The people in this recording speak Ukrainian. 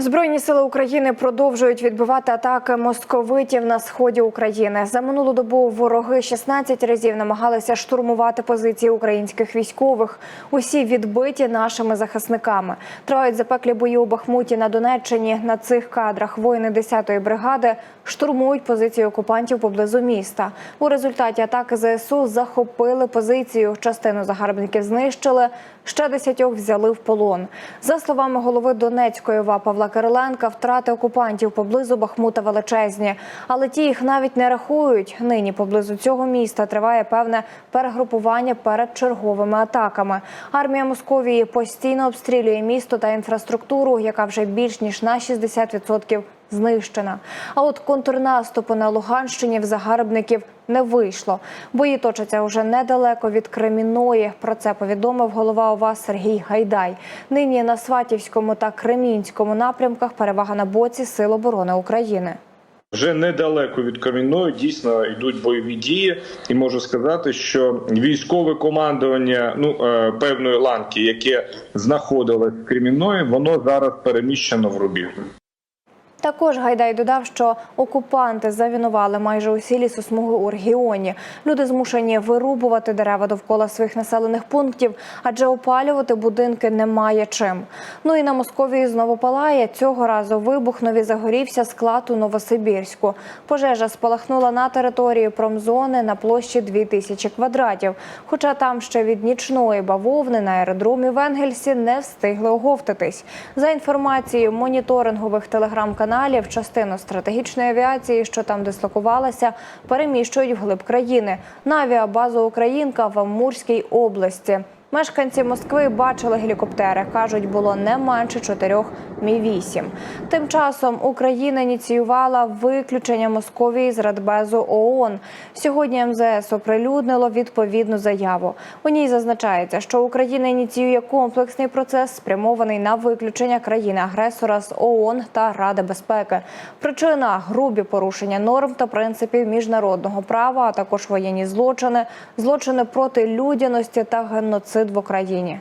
Збройні сили України продовжують відбивати атаки московитів на сході України. За минулу добу вороги 16 разів намагалися штурмувати позиції українських військових. Усі відбиті нашими захисниками. Тривають запеклі бої у Бахмуті на Донеччині. На цих кадрах воїни 10-ї бригади штурмують позиції окупантів поблизу міста. У результаті атаки ЗСУ захопили позицію. Частину загарбників знищили. Ще десятьох взяли в полон. За словами голови Донецької ОВА Павла Кириленка, втрати окупантів поблизу Бахмута величезні, але ті їх навіть не рахують. Нині поблизу цього міста триває певне перегрупування перед черговими атаками. Армія Московії постійно обстрілює місто та інфраструктуру, яка вже більш ніж на 60% знищена. А от контрнаступу на Луганщині в загарбників не вийшло. Бої точаться уже недалеко від Кремінної. Про це повідомив голова ОВА Сергій Гайдай. Нині на Сватівському та Кремінському напрямках перевага на боці Сил оборони України. Вже недалеко від Кам'яної дійсно йдуть бойові дії, і можу сказати, що військове командування ну е, певної ланки, яке знаходилось в Кремінної, воно зараз переміщено в Рубіжне. Також Гайдай додав, що окупанти завінували майже усі лісосмуги у регіоні. Люди змушені вирубувати дерева довкола своїх населених пунктів, адже опалювати будинки немає чим. Ну і на Московії знову палає. Цього разу вибухнув і загорівся склад у Новосибірську. Пожежа спалахнула на території промзони на площі 2000 квадратів. Хоча там ще від нічної бавовни на аеродромі в Енгельсі не встигли оговтатись. За інформацією моніторингових телеграм-каналів, частину стратегічної авіації, що там дислокувалася, переміщують вглиб країни на авіабазу Українка в Амурській області. Мешканці Москви бачили гелікоптери. кажуть, було не менше чотирьох мі 8 Тим часом Україна ініціювала виключення Московії з Радбезу ООН. Сьогодні МЗС оприлюднило відповідну заяву. У ній зазначається, що Україна ініціює комплексний процес, спрямований на виключення країни-агресора з ООН та Ради безпеки. Причина грубі порушення норм та принципів міжнародного права, а також воєнні злочини, злочини проти людяності та геноцид в Україні.